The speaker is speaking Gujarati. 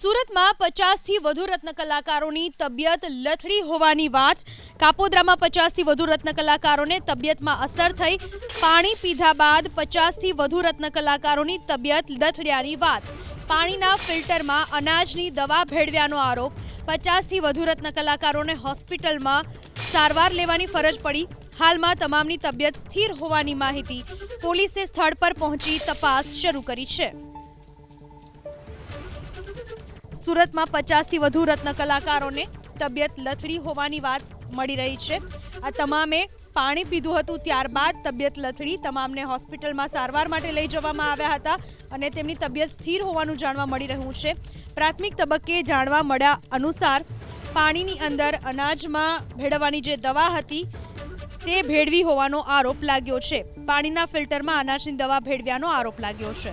સુરતમાં પચાસથી વધુ રત્ન કલાકારોની તબિયત લથડી હોવાની વાત. કાપોદ્રામાં પચાસથી વધુ રત્ન કલાકારોને તબિયતમાં અસર થઈ. પાણી પીધા બાદ પચાસથી વધુ રત્ન કલાકારોની તબિયત લથડ્યાની વાત. પાણીના ફિલ્ટરમાં અનાજની દવા ભેળવ્યાનો આરોપ. પચાસથી વધુ રત્ન કલાકારોને હોસ્પિટલમાં સારવાર લેવાની ફરજ પડી. હાલમાં તમામની તબિયત સ્થિર હોવાની માહિતી પોલીસે સ્થળ પર પહોંચી તપાસ શરૂ કરી છે. સુરતમાં પચાસથી વધુ રત્ન કલાકારોને તબિયત લથડી હોવાની વાત મળી રહી છે. આ તમામે પાણી પીધું હતું ત્યારબાદ તબિયત લથડી તમામને હોસ્પિટલમાં સારવાર માટે લઈ જવામાં આવ્યા હતા અને તેમની તબિયત સ્થિર હોવાનું જાણવા મળી રહ્યું છે. પ્રાથમિક તબક્કે જાણવા મળ્યા અનુસાર પાણીની અંદર અનાજમાં ભેળવવાની જે દવા હતી તે ભેળવી હોવાનો આરોપ લાગ્યો છે. પાણીના ફિલ્ટરમાં અનાજની દવા ભેળવ્યાનો આરોપ લાગ્યો છે.